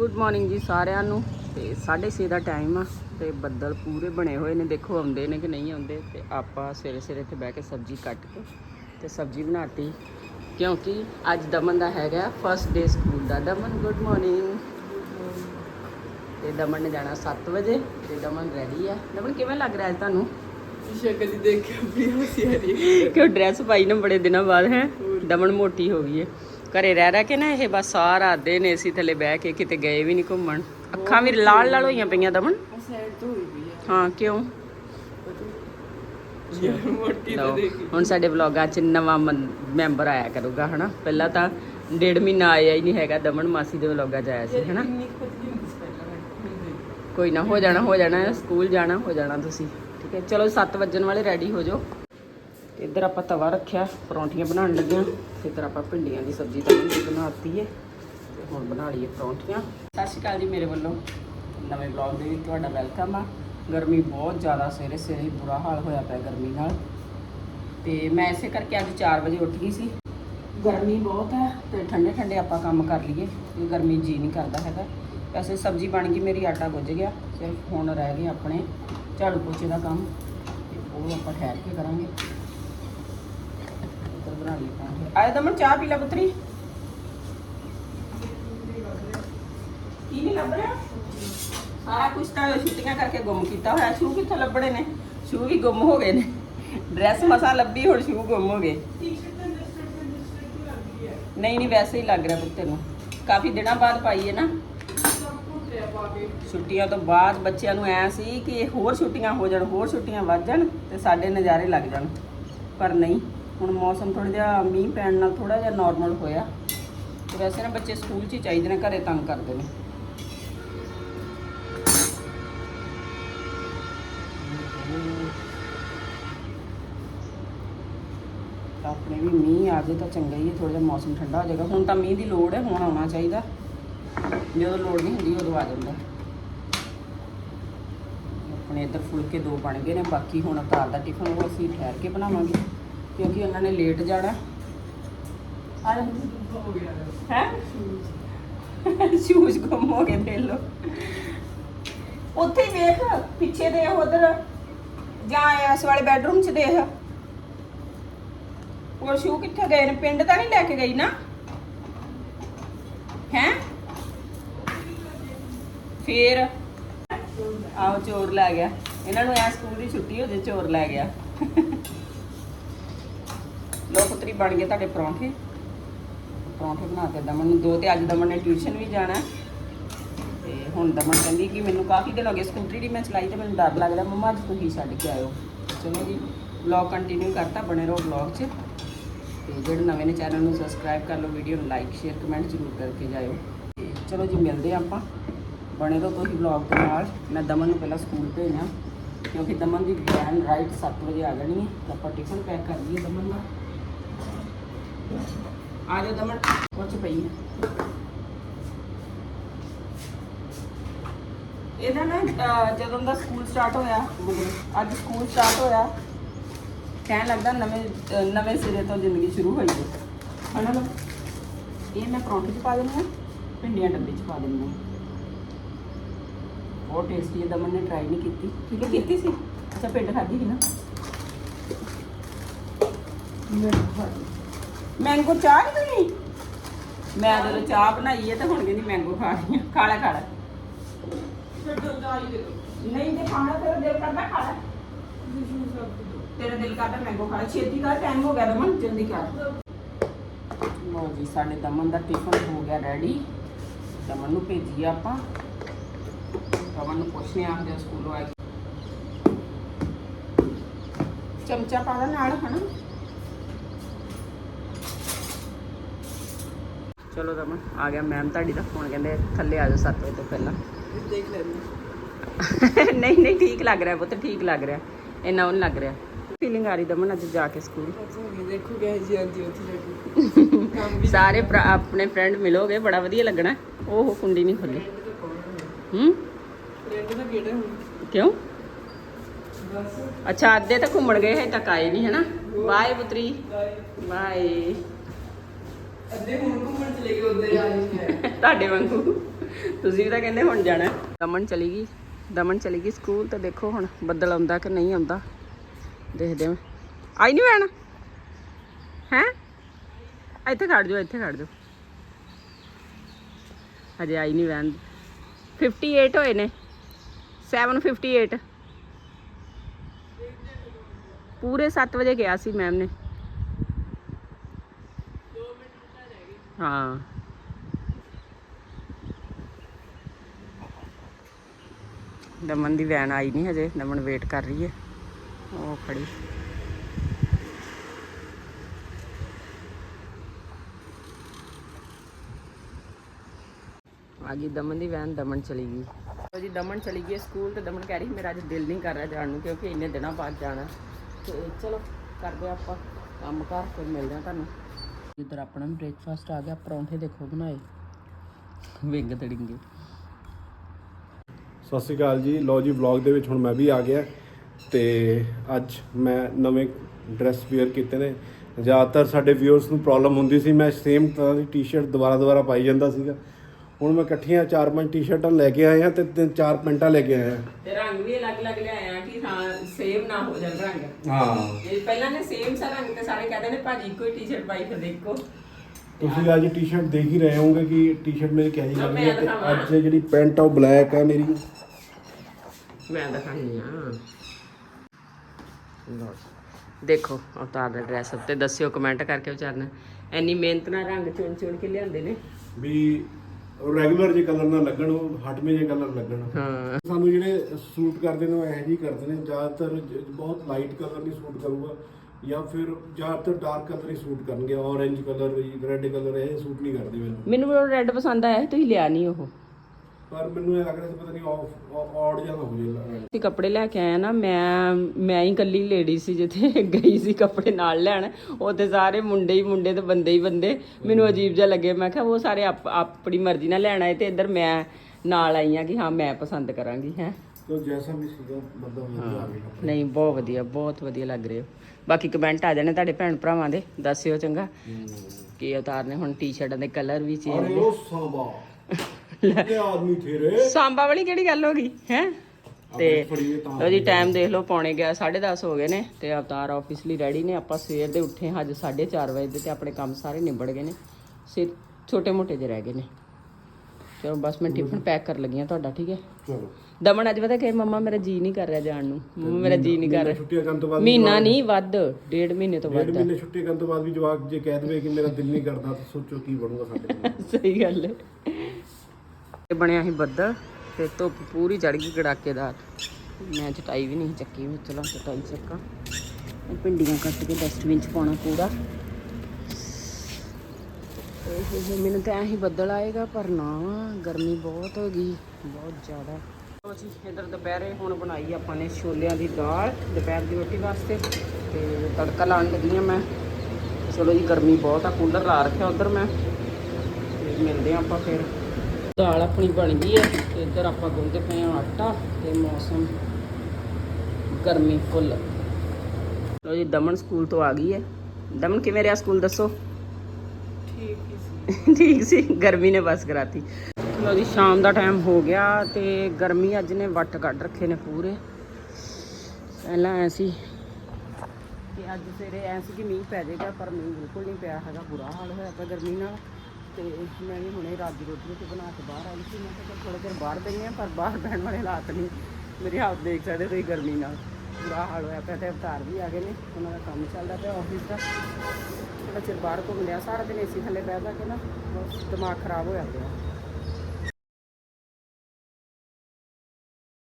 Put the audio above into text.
Good morning ਜੀ ਸਾਰਿਆਂ ਨੂੰ। ਤੇ 6:30 ਦਾ ਟਾਈਮ ਆ ਤੇ ਬੱਦਲ ਪੂਰੇ ਬਣੇ ਹੋਏ ਨੇ। ਦੇਖੋ ਆਉਂਦੇ ਨੇ ਕਿ ਨਹੀਂ ਆਉਂਦੇ। ਤੇ ਆਪਾਂ ਸਵੇਰੇ ਸਵੇਰੇ ਇੱਥੇ ਬਹਿ ਕੇ ਸਬਜ਼ੀ ਕੱਟ ਕੇ ਤੇ ਸਬਜ਼ੀ ਬਣਾਤੀ। ਕਿਉਂਕਿ ਅੱਜ ਦਮਨ ਦਾ ਹੈਗਾ ਫਸਟ ਡੇ ਸਕੂਲ ਦਾ। ਦਮਨ ਗੁੱਡ ਮਾਰਨਿੰਗ ਤੇ ਦਮਨ ਨੇ ਜਾਣਾ 7 ਵਜੇ ਤੇ ਦਮਨ ਰੈਡੀ ਆ। ਦਮਨ ਕਿਵੇਂ ਲੱਗ ਰਿਹਾ ਅੱਜ ਤੁਹਾਨੂੰ? ਸ਼ਕਲ ਹੀ ਦੇਖ ਕੇ ਆਪਣੀ ਹੱਸੀ ਆ ਰਹੀ ਕਿ ਉਹ ਡਰੈਸ ਪਾਈ ਨਾ ਬੜੇ ਦਿਨਾਂ ਬਾਅਦ ਹੈ? ਦਮਨ ਮੋਟੀ ਹੋ ਗਈ ਹੈ ਘਰੇ ਰਹਿ ਰਹਿ ਕੇ ਨਾ ਇਹ ਬਸ ਸਾਰਾ ਦਿਨ ਏਸੀ ਥੱਲੇ ਬਹਿ ਕੇ ਕਿਤੇ ਗਏ ਵੀ ਨਹੀਂ ਘੁੰਮਣ। ਅੱਖਾਂ ਵੀ ਲਾਲ ਲਾਲ ਹੋਈਆਂ ਪਈਆਂ ਦਮਨ। ਹਾਂ ਕਿਉਂ? ਹੁਣ ਸਾਡੇ ਵਲੌਗਾਂ 'ਚ ਨਵਾਂ ਮੈਂਬਰ ਆਇਆ ਕਰੂਗਾ ਹਨਾ? ਪਹਿਲਾਂ ਤਾਂ ਡੇਢ ਮਹੀਨਾ ਆਇਆ ਹੀ ਨਹੀਂ ਹੈਗਾ ਦਮਨ ਮਾਸੀ ਦੇ ਵਲੌਗਾਂ 'ਚ ਆਇਆ ਸੀ ਹਨਾ? ਕੋਈ ਨਾ ਹੋ ਜਾਣਾ ਹੋ ਜਾਣਾ ਸਕੂਲ ਜਾਣਾ ਹੋ ਜਾਣਾ ਤੁਸੀਂ। ਠੀਕ ਹੈ ਚਲੋ 7 ਵਜਣ ਵਾਲੇ ਰੈਡੀ ਹੋ ਜਾਓ। ਇੱਧਰ ਆਪਾਂ ਤਵਾ ਰੱਖਿਆ, ਪਰੌਂਠੀਆਂ ਬਣਾਉਣ ਲੱਗਿਆ। ਇੱਧਰ ਆਪਾਂ ਭਿੰਡੀਆਂ ਦੀ ਸਬਜ਼ੀ ਤਾਂ ਵੀ ਬਣਾਤੀ ਹੈ ਤੇ ਹੁਣ ਬਣਾ ਲਈਏ ਪਰੌਂਠੀਆਂ। ਸਤਿ ਸ਼੍ਰੀ ਅਕਾਲ ਜੀ ਮੇਰੇ ਵੱਲੋਂ। ਨਵੇਂ ਵਲੌਗ ਦੇ ਵਿੱਚ ਤੁਹਾਡਾ ਵੈਲਕਮ ਆ। ਗਰਮੀ ਬਹੁਤ ਜ਼ਿਆਦਾ ਸਵੇਰੇ ਸਵੇਰੇ ਬੁਰਾ ਹਾਲ ਹੋਇਆ ਪਿਆ ਗਰਮੀ ਨਾਲ। ਤੇ ਮੈਂ ਇਸੇ ਕਰਕੇ ਅੱਜ 4 ਵਜੇ ਉੱਠ ਗਈ ਸੀ। ਗਰਮੀ ਬਹੁਤ ਹੈ ਤੇ ਠੰਡੇ ਠੰਡੇ ਆਪਾਂ ਕੰਮ ਕਰ ਲਈਏ। ਇਹ ਗਰਮੀ ਜੀ ਨਹੀਂ ਕਰਦਾ ਹੈਗਾ। ਵੈਸੇ ਸਬਜ਼ੀ ਬਣ ਗਈ, ਮੇਰੀ ਆਟਾ ਗੁੱਝ ਗਿਆ। ਸਿਰਫ ਹੁਣ ਰਹਿ ਗਏ ਆਪਣੇ ਝਾੜੂ ਪੋਚੇ ਦਾ ਕੰਮ। ਤੇ ਉਹ ਆਪਾਂ ਠਹਿਰ ਕੇ ਕਰਾਂਗੇ। ਬਣਾ ਲਈ ਪਾਣੀ ਆਏ ਦਮਨ, ਚਾਹ ਪੀ ਲੈ ਪੁੱਤਰੀ। ਕੀ ਨਹੀਂ ਲੱਭ ਰਿਹਾ? ਸਾਰਾ ਕੁਝ ਤਾਂ ਛੁੱਟੀਆਂ ਕਰਕੇ ਗੁੰਮ ਕੀਤਾ ਹੋਇਆ। ਸ਼ੂ ਕਿੱਥੋਂ ਲੱਭਣੇ ਨੇ? ਸ਼ੂ ਵੀ ਗੁੰਮ ਹੋ ਗਏ ਨੇ। ਡਰੈਸ ਮਸਾ ਲੱਭੀ, ਹੁਣ ਸ਼ੂ ਗੁੰਮ ਹੋ ਗਏ। ਨਹੀਂ ਨਹੀਂ, ਵੈਸੇ ਹੀ ਲੱਗ ਰਿਹਾ ਪੁੱਤੇ ਨੂੰ। ਕਾਫੀ ਦਿਨਾਂ ਬਾਅਦ ਪਾਈ ਹੈ ਨਾ। ਛੁੱਟੀਆਂ ਤੋਂ ਬਾਅਦ ਬੱਚਿਆਂ ਨੂੰ ਐ ਸੀ ਕਿ ਹੋਰ ਛੁੱਟੀਆਂ ਹੋ ਜਾਣ, ਹੋਰ ਛੁੱਟੀਆਂ ਵੱਧ ਜਾਣ ਤੇ ਸਾਡੇ ਨਜ਼ਾਰੇ ਲੱਗ ਜਾਣ। ਪਰ ਨਹੀਂ। ਹੁਣ ਮੌਸਮ ਥੋੜਾ ਜਿਹਾ ਮੀਂਹ ਪੈਣ ਨਾਲ ਥੋੜਾ ਜਿਹਾ ਨਾਰਮਲ ਹੋਇਆ। ਤੇ ਵੈਸੇ ਨਾ ਬੱਚੇ ਸਕੂਲ 'ਚ ਹੀ ਚਾਹੀਦੇ ਨੇ, ਘਰੇ ਤੰਗ ਕਰਦੇ ਨੇ। ਆਪਣੇ ਵੀ ਮੀਂਹ ਆ ਜੇ ਤਾਂ ਚੰਗਾ ਹੀ ਹੈ ਥੋੜਾ ਜਿਹਾ ਮੌਸਮ ਠੰਡਾ ਹੋ ਜਾਏਗਾ। ਹੁਣ ਤਾਂ ਮੀਂਹ ਦੀ ਲੋੜ ਹੈ, ਹੁਣ ਆਉਣਾ ਚਾਹੀਦਾ। ਜਦੋਂ ਲੋੜ ਨਹੀਂ ਹੁੰਦੀ, ਉਦੋਂ ਆ ਜਾਂਦਾ। ਆਪਣੇ ਇੱਧਰ ਫੁਲਕੇ ਦੋ ਬਣ ਗਏ ਨੇ, ਬਾਕੀ ਹੁਣ ਅਵਤਾਰ ਦਾ ਟਿਫਨ ਉਹ ਅਸੀਂ ਠਹਿਰ ਕੇ ਬਣਾਵਾਂਗੇ। ਕਿਉਂਕਿ ਉਹਨਾਂ ਨੇ ਲੇਟ ਜਾਣਾ। ਆ ਹੋ ਗਿਆ ਹੈ। ਸ਼ੂਜ਼ ਗੁੰਮ ਹੋ ਗਏ ਦੇਖ ਲੋ ਉੱਥੇ ਹੀ ਵੇਖ ਪਿੱਛੇ ਦੇ ਉਧਰ। ਜਾਂ ਇਸ ਵਾਲੇ ਬੈਡਰੂਮ 'ਚ ਦੇਖ। ਉਹ ਸ਼ੂ ਕਿੱਥੇ ਗਏ ਨੇ? ਪਿੰਡ ਤਾਂ ਨਹੀਂ ਲੈ ਕੇ ਗਈ ਨਾ? ਹੈ? ਫੇਰ? ਆਓ ਚੋਰ ਲੈ ਗਿਆ। ਇਹਨਾਂ ਨੂੰ ਐ ਸਕੂਲ ਦੀ ਛੁੱਟੀ ਹੋ ਜੇ ਚੋਰ ਲੈ ਗਿਆ। ਲੋ ਪੁੱਤਰੀ, ਬਣ ਗਏ ਤੁਹਾਡੇ ਪਰੌਂਠੇ। ਪਰੌਂਠੇ ਬਣਾ ਕੇ ਦਮਨ ਨੂੰ ਦੋ ਤੇ ਅੱਜ ਦਮਨ ਨੇ ਟਿਊਸ਼ਨ ਵੀ ਜਾਣਾ ਹੈ। ਤੇ ਹੁਣ ਦਮਨ ਕਹਿੰਦੀ ਕਿ ਮੈਨੂੰ ਕਾਫੀ ਦਿਨ ਹੋ ਗਏ ਸਕੂਟਰੀ ਦੀ ਮੈਂ ਚਲਾਈ ਤੇ ਮੈਨੂੰ ਡਰ ਲੱਗਦਾ, ਮੰਮਾ ਅੱਜ ਤੁਸੀਂ ਛੱਡ ਕੇ ਆਇਓ। ਚਲੋ ਜੀ ਵਲੌਗ ਕੰਟੀਨਿਊ ਕਰਤਾ, ਬਣੇ ਰਹੋ ਵਲੌਗ 'ਚ। ਤੇ ਜਿਹੜੇ ਨਵੇਂ ਨੇ ਚੈਨਲ ਨੂੰ ਸਬਸਕ੍ਰਾਈਬ ਕਰ ਲਓ ਵੀਡੀਓ ਨੂੰ ਲਾਈਕ ਸ਼ੇਅਰ ਕਮੈਂਟ ਜ਼ਰੂਰ ਕਰਕੇ ਜਾਇਓ। ਤੇ ਚਲੋ ਜੀ, ਮਿਲਦੇ ਹਾਂ ਆਪਾਂ। ਬਣੇ ਰਹੋ ਤੁਸੀਂ ਵਲੌਗ ਦੇ ਨਾਲ। ਮੈਂ ਦਮਨ ਨੂੰ ਪਹਿਲਾਂ ਸਕੂਲ ਭੇਜਾਂ, ਕਿਉਂਕਿ ਦਮਨ ਦੀ ਵੈਨ ਰਾਈਟ 7 ਵਜੇ ਆ ਜਾਣੀ ਹੈ। ਤਾਂ ਆਪਾਂ ਟਿਫਨ ਪੈਕ ਕਰ ਲਈਏ ਦਮਨ ਦਾ। ਆ ਜਾਓ ਦਮਨ ਕੁਛ ਪਈ ਹੈ ਇਹਦਾ ਨਾ ਅਹ, ਜਦੋਂ ਦਾ ਸਕੂਲ ਸਟਾਰਟ ਹੋਇਆ ਅੱਜ ਸਕੂਲ ਸਟਾਰਟ ਹੋਇਆ ਕਹਿਣ ਲੱਗਦਾ ਨਵੇਂ ਅਹ, ਨਵੇਂ ਸਿਰੇ ਤੋਂ ਜ਼ਿੰਦਗੀ ਸ਼ੁਰੂ ਹੋਈ ਹੈ। ਹਨਾ ਲੋ ਇਹ ਮੈਂ ਪਰੌਂਠੇ 'ਚ ਪਾ ਦਿੰਦੀ ਹਾਂ ਭਿੰਡੀਆਂ ਡੱਬੇ 'ਚ ਪਾ ਦਿੰਦੀ ਹਾਂ। ਬਹੁਤ ਟੇਸਟੀ ਹੈ ਦਮਨ ਨੇ ਟਰਾਈ ਨਹੀਂ ਕੀਤੀ। ਠੀਕ ਹੈ ਕੀਤੀ ਸੀ? ਅੱਛਾ ਪਿੰਡ ਖਾਧੀ ਸੀ ਨਾ? ਮੈਂਗੋ ਚਾਹ ਨਹੀਂ ਪੀਣੀ ਮੈਂ ਜਦੋਂ ਚਾਹ ਬਣਾਈ ਹੈ ਤਾਂ ਹੁਣ ਕਹਿੰਦੀ ਮੈਂਗੋ ਖਾ ਰਹੀ ਹਾਂ ਖਾ ਲੈ ਖਾ ਲੈ। ਨਹੀਂ ਤੇ ਖਾਣਾ ਤੇਰਾ ਦਿਲ ਕਰਦਾ ਖਾ ਲੈ। ਤੇਰਾ ਦਿਲ ਕਰਦਾ ਮੈਂਗੋ ਖਾ ਲੈ। ਛੇਤੀ ਕਰ ਟਾਈਮ ਹੋ ਗਿਆ ਦਮਨ ਜਲਦੀ ਕਰ। ਲੋ ਜੀ ਸਾਡੇ ਦਮਨ ਦਾ ਟਿਫਨ ਹੋ ਗਿਆ ਰੈਡੀ ਦਮਨ ਨੂੰ ਭੇਜੀ ਆਪਾਂ। ਦਮਨ ਨੂੰ ਪੁੱਛਨੇ ਆ ਜਦੋਂ ਸਕੂਲੋਂ ਆਏ ਚਮਚਾ ਪਾ ਲੈ ਨਾਲ ਹਨਾ? ਚਲੋ ਦਮਨ ਆ ਗਿਆ ਮੈਮ ਤੁਹਾਡੀ ਦਾ ਫੋਨ ਕਹਿੰਦੇ ਥੱਲੇ ਆ ਜਾਓ 7 ਵਜੇ ਤੋਂ ਪਹਿਲਾਂ। ਦੇਖ ਲੈਂਦੇ ਨਹੀਂ ਨਹੀਂ, ਠੀਕ ਲੱਗ ਰਿਹਾ ਪੁੱਤ, ਠੀਕ ਲੱਗ ਰਿਹਾ। ਇੰਨਾ ਉਹ ਲੱਗ ਰਿਹਾ। ਫੀਲਿੰਗ ਆ ਰਹੀ ਦਮਨ ਅੱਜ ਜਾ ਕੇ ਸਕੂਲ ਦੇਖੋ ਗਏ ਜੀ ਆਂਦੀ ਉੱਥੇ ਜਾ ਕੇ ਸਾਰੇ ਆਪਣੇ ਫਰੈਂਡ ਮਿਲੋਗੇ, ਬੜਾ ਵਧੀਆ ਲੱਗਣਾ। ਉਹ ਕੁੰਡੀ ਨਹੀਂ ਖੁੱਲੀ। ਹੂੰ? ਫਰੈਂਡ ਦਾ ਕਿਹੜਾ ਕਿਉਂ? ਅੱਛਾ, ਅੱਧੇ ਤਾਂ ਘੁੰਮਣ ਗਏ ਹੈ ਤੱਕ ਆਏ ਨਹੀਂ ਹਨਾ? ਬਾਏ ਪੁੱਤਰੀ। ਬਾਏ ਅੱਧੇ ਹੁਣ ਚਲੇ ਗਏ ਉੱਧਰ ਆ ਨਹੀਂ ਤੁਹਾਡੇ ਵਾਂਗੂ। ਤੁਸੀਂ ਵੀ ਤਾਂ ਕਹਿੰਦੇ ਹੁਣ ਜਾਣਾ ਦਮਨ ਚਲੀ ਗਈ। ਦਮਨ ਚਲੀ ਗਈ ਸਕੂਲ ਤੇ ਦੇਖੋ ਹੁਣ ਬੱਦਲ ਆਉਂਦਾ ਕਿ ਨਹੀਂ ਆਉਂਦਾ। ਦੇਖਦੇ ਹਾਂ। ਆਈ ਨਹੀਂ ਵੈਣ ਹੈ? ਇੱਥੇ ਖੜ ਜਾਓ, ਇੱਥੇ ਖੜ ਜਾਓ। ਹਜੇ ਆਈ ਨਹੀਂ ਵੈਨ। 58 ਹੋਏ ਨੇ। 758 ਪੂਰੇ 7 ਵਜੇ ਗਿਆ ਸੀ ਮੈਮ ਨੇ। ਹਾਂ। ਦਮਨ ਦੀ ਵੈਨ ਆਈ ਨਹੀਂ ਹਜੇ, ਦਮਨ ਵੇਟ ਕਰ ਰਹੀ ਹੈ। ਉਹ ਖੜੀ। ਆ ਗਈ ਦਮਨ ਦੀ ਵੈਨ, ਦਮਨ ਚਲੀ ਗਈ। ਜੀ, ਦਮਨ ਚਲੀ ਗਈ ਸਕੂਲ ਤੇ ਦਮਨ ਕਹਿ ਰਹੀ ਮੇਰਾ ਅੱਜ ਦਿਲ ਨਹੀਂ ਕਰ ਰਿਹਾ ਜਾਣ ਨੂੰ ਕਿਉਂਕਿ ਇੰਨੇ ਦਿਨਾਂ ਬਾਅਦ ਜਾਣਾ। ਤੇ ਚਲੋ, ਕਰਦੇ ਆਪਾਂ ਕੰਮ ਕਰ, ਫਿਰ ਮਿਲਦੇ ਹਾਂ ਤੁਹਾਨੂੰ। ਇੱਧਰ ਆਪਣਾ ਬ੍ਰੇਕਫਾਸਟ ਆ ਗਿਆ, ਪਰੌਂਠੇ ਦੇਖੋ ਬਣਾਏ। ਵਿੰਗ ਤੜਿੰਗੇ ਸਤਿ ਸ਼੍ਰੀ ਅਕਾਲ ਜੀ। ਲੋ ਜੀ ਵਲੌਗ ਦੇ ਵਿੱਚ ਹੁਣ ਮੈਂ ਵੀ ਆ ਗਿਆ। ਤੇ ਅੱਜ ਮੈਂ ਨਵੇਂ ਡਰੈਸ ਵੇਅਰ ਕੀਤੇ ਨੇ। ਜ਼ਿਆਦਾਤਰ ਸਾਡੇ ਵਿਊਅਰਸ ਨੂੰ ਪ੍ਰੋਬਲਮ ਹੁੰਦੀ ਸੀ, ਮੈਂ ਸੇਮ ਤਰ੍ਹਾਂ ਦੀ ਟੀ-ਸ਼ਰਟ ਦੁਬਾਰਾ ਦੁਬਾਰਾ ਪਾਈ ਜਾਂਦਾ ਸੀਗਾ। ਹੁਣ ਮੈਂ ਇਕੱਠੀਆਂ ਚਾਰ ਪੰਜ ਟੀ-ਸ਼ਰਟਾਂ ਲੈ ਕੇ ਆਇਆ ਤੇ ਤਿੰਨ ਚਾਰ ਪੈਂਟਾਂ ਲੈ ਕੇ ਆਇਆ। ਤੇ ਰੰਗ ਵੀ ਅਲੱਗ-ਅਲੱਗ ਲਿਆਇਆ ਕਿ ਹਾਂ ਸੇਮ ਨਾ ਹੋ ਜਾਣ ਰੰਗ। ਹਾਂ। ਜੇ ਪਹਿਲਾਂ ਨੇ ਸੇਮ ਸਾ ਰੰਗ ਤੇ ਸਾਰੇ ਕਹਿੰਦੇ ਨੇ ਭਾਜੀ ਇੱਕੋ ਹੀ ਟੀ-ਸ਼ਰਟ ਪਾਈ ਫਿਰ ਦੇਖੋ। ਤੁਸੀਂ ਅੱਜ ਟੀ-ਸ਼ਰਟ ਦੇਖ ਹੀ ਰਹੇ ਹੋਵੋਗੇ ਕਿ ਟੀ-ਸ਼ਰਟ ਮੇਰੀ ਕਿਹੋ ਜਿਹੀ ਲੱਗ ਰਹੀ ਹੈ ਤੇ। ਅੱਜ ਜਿਹੜੀ ਪੈਂਟ ਆ ਉਹ ਬਲੈਕ ਆ ਮੇਰੀ। ਮੈਂ ਦਿਖਾਣੀ ਆ ਲਓ ਜੀ। ਦੇਖੋ ਅਵਤਾਰ ਦਾ ਡਰੈਸ ਤੇ ਦੱਸਿਓ ਕਮੈਂਟ ਕਰਕੇ ਵਿਚਾਰਨਾ। ਇੰਨੀ ਮਿਹਨਤ ਨਾਲ ਰੰਗ ਚੁਣ ਚੁਣ ਕੇ ਲਿਆਂਦੇ ਨੇ। ਵੀ ਰੈਗੂਲਰ ਜੇ ਕਲਰ ਨਾ ਲੱਗਣ ਉਹ ਹਟਵੇਂ ਜੇ ਕਲਰ ਲੱਗਣ। ਹਾਂ। ਸਾਨੂੰ ਜਿਹੜੇ ਸੂਟ ਕਰਦੇ ਨੇ ਉਹ ਇਹੋ ਜਿਹੀ ਕਰਦੇ ਨੇ ਜ਼ਿਆਦਾਤਰ ਜ- ਬਹੁਤ ਲਾਈਟ ਕਲਰ ਨਹੀਂ ਸੂਟ ਕਰੂਗਾ ਜਾਂ ਫਿਰ ਜ਼ਿਆਦਾਤਰ ਡਾਰਕ ਕਲਰ ਹੀ ਸੂਟ ਕਰਨਗੇ ਔਰੇਂਜ ਕਲਰ ਰੈੱਡ ਕਲਰ ਇਹ ਸੂਟ ਨਹੀਂ ਕਰਦੇ ਮੈਨੂੰ। ਮੈਨੂੰ ਉਹ ਰੈੱਡ ਪਸੰਦ ਆਇਆ ਸੀ, ਤੁਸੀਂ ਲਿਆ ਨਹੀਂ ਉਹ। ਪਰ ਮੈਨੂੰ ਇਹ ਲੱਗ ਰਿਹਾ ਸੀ ਪਤਾ ਨਹੀਂ ਆਫ ਆਡ ਜਿਹਾ ਹੋ ਜਾਏ ਅਸੀਂ ਕੱਪੜੇ ਲੈ ਕੇ ਆਏ ਆ ਨਾ ਮੈਂ ਮੈਂ ਹੀ ਇਕੱਲੀ ਲੇਡੀ ਸੀ ਜਿੱਥੇ ਗਈ ਸੀ ਕੱਪੜੇ ਨਾਲ ਲੈਣ। ਉੱਥੇ ਸਾਰੇ ਮੁੰਡੇ ਹੀ ਮੁੰਡੇ ਤੇ ਬੰਦੇ ਹੀ ਬੰਦੇ। ਮੈਨੂੰ ਅਜੀਬ ਜਿਹਾ ਲੱਗੇ ਮੈਂ ਕਿਹਾ ਉਹ ਸਾਰੇ ਆਪ- ਆਪਣੀ ਮਰਜ਼ੀ ਨਾਲ ਲੈਣ ਆਏ ਤੇ ਇੱਧਰ ਮੈਂ ਨਾਲ ਆਈ ਆ ਕਿ ਹਾਂ ਮੈਂ ਪਸੰਦ ਕਰਾਂਗੀ ਹੈ। ਤੋ ਜੈਸਾ ਵੀ ਸੀਗਾ ਮਤਲਬ ਵਧੀਆ ਆ ਗਿਆ ਨਹੀਂ ਬਹੁਤ ਵਧੀਆ ਬਹੁਤ ਵਧੀਆ ਲੱਗ ਰਹੇ। ਹੋ ਬਾਕੀ ਕਮੈਂਟ ਆ ਜਾਣੇ ਤੁਹਾਡੇ ਭੈਣ ਭਰਾਵਾਂ ਦੇ ਦੱਸਿਓ ਚੰਗਾ। ਕਿ ਅਵਤਾਰ ਨੇ ਹੁਣ ਟੀ-ਸ਼ਰਟਾਂ ਦੇ ਕਲਰ ਵੀ ਚੇਂਜ ਅਰੇ ਉਹ ਸਾਬਾ ਇਹ ਆਦਮੀ ਸਾਂਬਾ ਵਾਲੀ ਕਿਹੜੀ ਗੱਲ ਹੋ ਗਈ ਹੈ? ਤੇ ਜੀ ਟਾਈਮ ਦੇਖ ਲਓ ਪੌਣੇ ਗਿਆ 10:30 ਹੋ ਗਏ ਨੇ ਤੇ ਅਵਤਾਰ ਆਫਿਸ ਲਈ ਰੈਡੀ ਨੇ। ਆਪਾਂ ਸਵੇਰ ਦੇ ਉੱਠੇ ਅੱਜ 4:30 ਵਜੇ ਦੇ ਤੇ ਆਪਣੇ ਕੰਮ ਸਾਰੇ ਨਿਬੜ ਗਏ ਨੇ। ਸਿਰ ਛੋਟੇ ਮੋਟੇ ਜਿਹੇ ਰਹਿ ਗਏ ਨੇ। ਚਲੋ ਬਸ ਮੈਂ ਟਿਫਨ ਪੈਕ ਕਰ ਲੱਗੀ ਤੁਹਾਡਾ ਠੀਕ ਹੈ? ਚਲੋ। ਦਮਨ ਅੱਜ ਪਤਾ ਕਿ ਮੰਮਾ ਮੇਰਾ ਜੀ ਨਹੀਂ ਕਰ ਰਿਹਾ ਜਾਣ ਨੂੰ। ਮੰਮਾ ਮੇਰਾ ਜੀ ਨਹੀਂ ਕਰ ਰਿਹਾ। ਛੁੱਟੀਆਂ ਕਰਨ ਤੋਂ ਬਾਅਦ ਮਹੀਨਾ ਨਹੀਂ ਵੱਧ ਡੇਢ ਮਹੀਨੇ ਤੋਂ ਡੇਢ ਵੱਧ। ਮਹੀਨੇ ਛੁੱਟੀ ਕਰਨ ਤੋਂ ਬਾਅਦ ਵੀ ਜਵਾਕ ਜੇ ਕਹਿ ਦੇਵੇ ਕਿ ਮੇਰਾ ਦਿਲ ਨਹੀਂ ਕਰਦਾ ਤਾਂ ਸੋਚੋ ਕੀ ਬਣੂਗਾ ਸਾਡੇ ਨਾਲ। ਸਹੀ ਗੱਲ ਹੈ। ਬਣਿਆ ਸੀ ਬੱਦਲ ਤੇ ਧੁੱਪ ਪੂਰੀ ਚੜ ਗਈ ਕੜਾਕੇਦਾਰ ਮੈਂ ਚਟਾਈ ਵੀ ਨਹੀਂ ਚੱਕੀ ਮੈਂ ਚਲਾਂ ਚਟਾਈ ਚੱਕਾਂ। ਇਹ ਭਿੰਡੀਆਂ ਕੱਟ ਕੇ ਡਸਟਬਿਨ ਚ ਪਾਉਣਾ ਕੂੜਾ ਮੈਨੂੰ ਤਾਂ ਐਂ ਬੱਦਲ ਆਏਗਾ, ਪਰ ਨਾ, ਗਰਮੀ ਬਹੁਤ ਹੋ ਗਈ, ਬਹੁਤ ਜ਼ਿਆਦਾ। ਲਓ ਜੀ, ਇਧਰ ਦੁਪਹਿਰੇ ਹੁਣ ਬਣਾਈ ਆਪਾਂ ਨੇ ਛੋਲਿਆਂ ਦੀ ਦਾਲ, ਦੁਪਹਿਰ ਦੀ ਰੋਟੀ ਵਾਸਤੇ। ਤੇ ਤੜਕਾ ਲਾਉਣ ਲੱਗੀ ਹਾਂ ਮੈਂ। ਚਲੋ ਜੀ, ਗਰਮੀ ਬਹੁਤ ਆ, ਕੂਲਰ ਲਾ ਰੱਖਿਆ ਉਧਰ ਮੈਂ। ਤੇ ਮਿਲਦੇ ਹਾਂ ਆਪਾਂ ਫਿਰ। ਦਾਲ ਆਪਣੀ ਬਣ ਗਈ ਹੈ ਤੇ ਇੱਧਰ ਆਪਾਂ ਗੁੰਨਦੇ ਪਏ ਹਾਂ ਆਟਾ ਤੇ ਮੌਸਮ ਗਰਮੀ ਫੁੱਲ। ਲੋ ਜੀ ਦਮਨ ਸਕੂਲ ਤੋਂ ਆ ਗਈ ਹੈ। ਦਮਨ ਕਿਵੇਂ ਰਿਹਾ ਸਕੂਲ ਦੱਸੋ? ਠੀਕ ਸੀ। ਠੀਕ ਸੀ ਗਰਮੀ ਨੇ ਬਸ ਕਰਾਤੀ। ਲੋ ਜੀ ਸ਼ਾਮ ਦਾ ਟਾਈਮ ਹੋ ਗਿਆ ਤੇ ਗਰਮੀ ਅੱਜ ਨੇ ਵੱਟ ਕੱਢ ਰੱਖੇ ਨੇ ਪੂਰੇ। ਪਹਿਲਾਂ ਐ ਸੀ ਕਿ ਅੱਜ ਸਵੇਰੇ ਐ ਸੀ ਕਿ ਮੀਂਹ ਪੈ ਜਾਏਗਾ ਪਰ ਮੀਂਹ ਬਿਲਕੁਲ ਨਹੀਂ ਪਿਆ ਹੈਗਾ ਬੁਰਾ ਹਾਲ ਹੋਇਆ ਪਿਆ ਗਰਮੀ ਨਾਲ। ਤੇ ਮੈਂ ਵੀ ਹੁਣੇ ਰਾਤ ਦੀ ਰੋਟੀ ਰੋਟੀ ਬਣਾ ਕੇ ਬਾਹਰ ਆਈ ਸੀ। ਮੈਂ ਕਿਹਾ ਥੋੜਾ ਚਿਰ ਬਾਹਰ ਪਈ ਹਾਂ, ਪਰ ਬਾਹਰ ਬੈਠਣ ਵਾਲੇ ਹਾਲਾਤ ਨਹੀਂ। ਮੇਰੇ ਹਾਲ ਦੇਖ ਸਕਦੇ ਤੁਸੀਂ ਗਰਮੀ ਨਾਲ। ਬੁਰਾ ਹਾਲ ਹੋਇਆ ਪਿਆ ਤੇ ਅਵਤਾਰ ਵੀ ਆ ਗਏ ਨੇ। ਉਹਨਾਂ ਦਾ ਕੰਮ ਚੱਲਦਾ ਪਿਆ ਆਫਿਸ ਦਾ। ਥੋੜਾ ਚਿਰ ਬਾਹਰ ਘੁੰਮ ਲਿਆ। ਸਾਰਾ ਦਿਨ ਏਸੀ ਥੱਲੇ ਬਹਿ ਬਹਿ ਕੇ ਨਾ ਬਸ ਦਿਮਾਗ ਖਰਾਬ ਹੋਇਆ ਪਿਆ।